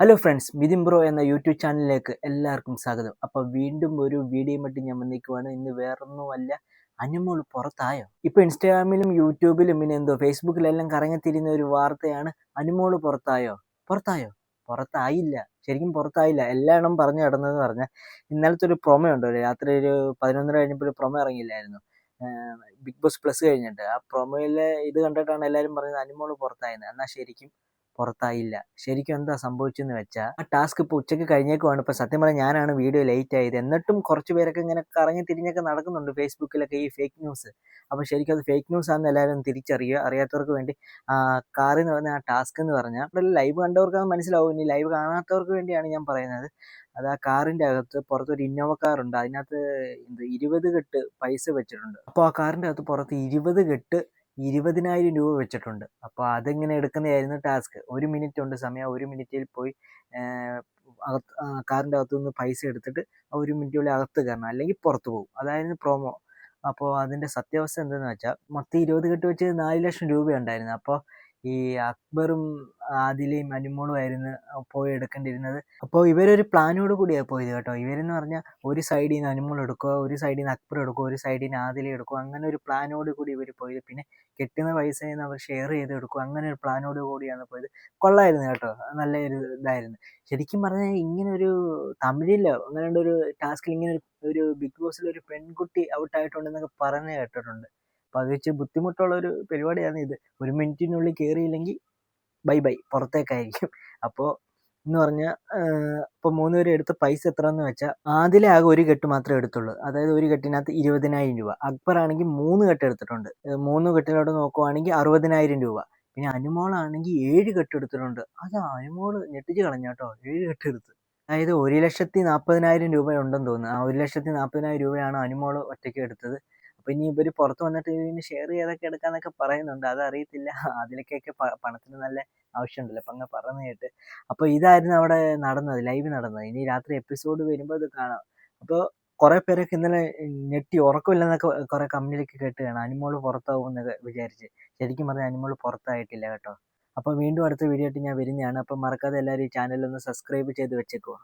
Hello friends Mithin bro എന്ന YouTube ചാനലിലേക്ക് എല്ലാവർക്കും സ്വാഗതം. അപ്പോൾ വീണ്ടും ഒരു വീഡിയോ വീഡിയോയുമായിട്ട് ഞാൻ വന്നിരിക്കുവാണ്. ഇന്ന് വേറൊന്നുമല്ല അനുമോൾ പുറത്തായോ? ഇപ്പോൾ ഇൻസ്റ്റാഗ്രാമിലും യൂട്യൂബിലും പിന്നെ എന്തോ ഫേസ്ബുക്കിലെല്ലാം കറങ്ങിത്തിരിയുന്ന ഒരു വാർത്തയാണ് അനുമോൾ പുറത്തായോ? പുറത്തായോ? പുറത്തായില്ല. ശരിക്കും പുറത്തായില്ല. എല്ലാം പറഞ്ഞു കിടന്നതെന്ന് പറഞ്ഞാൽ ഇന്നലത്തെ ഒരു പ്രൊമോ ഉണ്ടോ? രാത്രി ഒരു പതിനൊന്നര കഴിഞ്ഞപ്പോൾ ഒരു പ്രൊമോ ഇറങ്ങിയില്ലായിരുന്നു. ബിഗ് ബോസ് പ്ലസ് കഴിഞ്ഞിട്ട്. ആ പ്രൊമോയിലെ ഇത് കണ്ടിട്ടാണ് എല്ലാവരും പറയുന്നത് അനുമോൾ പുറത്തായെന്ന്. എന്നാൽ ശരിക്കും പുറത്തായില്ല. ശരിക്കും എന്താ സംഭവിച്ചെന്ന് വെച്ചാൽ ആ ടാസ്ക് ഇപ്പോൾ ഉച്ചയ്ക്ക് കഴിഞ്ഞേക്കുവാണ്. ഇപ്പോൾ സത്യം പറഞ്ഞാൽ ഞാനാണ് വീഡിയോ ലേറ്റ് ആയത്. എന്നിട്ടും കുറച്ച് പേരൊക്കെ ഇങ്ങനെ കറങ്ങി തിരിഞ്ഞൊക്കെ നടക്കുന്നുണ്ട് ഫേസ്ബുക്കിലൊക്കെ ഈ ഫേക്ക് ന്യൂസ് അപ്പോൾ ശരിക്കും അത് ഫേക്ക് ന്യൂസ് ആണെന്ന് എല്ലാവരും തിരിച്ചറിയുക. അറിയാത്തവർക്ക് വേണ്ടി കാറിൽ നിന്ന് പറഞ്ഞ ആ ടാസ്ക് എന്ന് പറഞ്ഞാൽ ലൈവ് കണ്ടവർക്ക് അത് മനസ്സിലാവും. ഇനി ലൈവ് കാണാത്തവർക്ക് വേണ്ടിയാണ് ഞാൻ പറയുന്നത്. അത് ആ കാറിന്റെ അകത്ത് പുറത്തൊരു ഇന്നോവ കാറുണ്ട് അതിനകത്ത് എന്ത് ഇരുപത് കെട്ട് പൈസ വെച്ചിട്ടുണ്ട്. അപ്പോൾ ആ കാറിന്റെ അകത്ത് പുറത്ത് ഇരുപത് കെട്ട് ഇരുപതിനായിരം രൂപ വെച്ചിട്ടുണ്ട്. അപ്പോൾ അതെങ്ങനെ എടുക്കുന്നതായിരുന്നു ടാസ്ക്. ഒരു മിനിറ്റ് ഉണ്ട് സമയം ഒരു മിനിറ്റിൽ പോയി അകത്ത് കാറിന്റെ അകത്തു നിന്ന് പൈസ എടുത്തിട്ട് ആ ഒരു മിനിറ്റുള്ളിൽ അകത്ത് കയറണം അല്ലെങ്കിൽ പുറത്ത് പോകും. അതായിരുന്നു പ്രോമോ അപ്പോൾ അതിന്റെ സത്യാവസ്ഥ എന്തെന്ന് വെച്ചാൽ മൊത്തം ഇരുപത് കെട്ട് വെച്ച് നാല് ലക്ഷം രൂപയുണ്ടായിരുന്നു അപ്പോൾ ഈ അക്ബറും ആദിലയും അനുമോളും ആയിരുന്നു പോയി എടുക്കേണ്ടിയിരുന്നത്. അപ്പോൾ ഇവരൊരു പ്ലാനോട് കൂടിയാണ് പോയത് കേട്ടോ. ഇവരെന്ന് പറഞ്ഞാൽ ഒരു സൈഡിൽ നിന്ന് അനുമോൾ എടുക്കുക ഒരു സൈഡിൽ നിന്ന് അക്ബർ എടുക്കുക ഒരു സൈഡിൽ നിന്ന് ആദില എടുക്കുക അങ്ങനെ ഒരു പ്ലാനോട് കൂടി ഇവർ പോയത്. പിന്നെ കിട്ടുന്ന പൈസയിൽ അവർ ഷെയർ ചെയ്ത് എടുക്കുക അങ്ങനെ ഒരു പ്ലാനോട് കൂടിയാണ് പോയത്. കൊള്ളായിരുന്നു കേട്ടോ. നല്ല ഒരു ഇതായിരുന്നു. ശരിക്കും പറഞ്ഞാൽ ഇങ്ങനെ ഒരു തമിഴിലോ അങ്ങനെ ഒരു ടാസ്കിൽ ഇങ്ങനെ ഒരു ബിഗ് ബോസിൽ ഒരു പെൺകുട്ടി ഔട്ടായിട്ടുണ്ടെന്നൊക്കെ പറഞ്ഞ് കേട്ടിട്ടുണ്ട്. അപ്പോൾ അത് വെച്ച് ബുദ്ധിമുട്ടുള്ള ഒരു പരിപാടിയാണ് ഇത്. ഒരു മിനിറ്റിനുള്ളിൽ കയറിയില്ലെങ്കിൽ ബൈ ബൈ പുറത്തേക്കായിരിക്കും. അപ്പോൾ എന്ന് പറഞ്ഞാൽ ഇപ്പോൾ മൂന്ന് പേര് എടുത്ത പൈസ എത്ര എന്ന് വെച്ചാൽ ആദ്യം ആകെ ഒരു കെട്ട് മാത്രമേ എടുത്തുള്ളൂ. അതായത് ഒരു കെട്ടിനകത്ത് ഇരുപതിനായിരം രൂപ. അക്ബർ ആണെങ്കിൽ മൂന്ന് കെട്ട് എടുത്തിട്ടുണ്ട്. മൂന്ന് കെട്ടിലോട്ട് നോക്കുവാണെങ്കിൽ അറുപതിനായിരം രൂപ. പിന്നെ അനുമോളാണെങ്കിൽ ഏഴ് കെട്ട് എടുത്തിട്ടുണ്ട്. അത് അനുമോൾ ഞെട്ടിച്ച് കളഞ്ഞാട്ടോ ഏഴ് കെട്ട് എടുത്ത്. അതായത് ഒരു ലക്ഷത്തി നാൽപ്പതിനായിരം രൂപ ഉണ്ടെന്ന് തോന്നുന്നു. ആ ഒരു ലക്ഷത്തി നാൽപ്പതിനായിരം രൂപയാണ് അനുമോൾ ഒറ്റയ്ക്ക് എടുത്തത്. അപ്പോൾ ഇനി ഇവർ പുറത്ത് വന്നിട്ട് ഇതിന് ഷെയർ ചെയ്തൊക്കെ എടുക്കാന്നൊക്കെ പറയുന്നുണ്ട്. അതറിയത്തില്ല അതിലേക്കൊക്കെ പണത്തിന് നല്ല ആവശ്യമുണ്ടല്ലോ. അപ്പം അങ്ങനെ പറഞ്ഞു കേട്ട്. അപ്പോൾ ഇതായിരുന്നു അവിടെ നടന്നത് ലൈവ് നടന്നത്. ഇനി രാത്രി എപ്പിസോഡ് വരുമ്പോൾ അത് കാണാം. അപ്പോൾ കുറേ പേരൊക്കെ ഇന്നലെ ഞെട്ടി ഉറക്കമില്ലെന്നൊക്കെ കുറേ കമ്പനിയിലൊക്കെ കേട്ട് കാണാം. അനിമോൾ പുറത്താവും എന്നൊക്കെ വിചാരിച്ച്. ശരിക്കും പറഞ്ഞാൽ അനിമോൾ പുറത്തായിട്ടില്ല കേട്ടോ. അപ്പോൾ വീണ്ടും അടുത്ത വീഡിയോ ആയിട്ട് ഞാൻ വരുന്നതാണ്. അപ്പോൾ മറക്കാതെ എല്ലാവരും ഈ ചാനലൊന്ന് സബ്സ്ക്രൈബ് ചെയ്ത് വെച്ചേക്കുക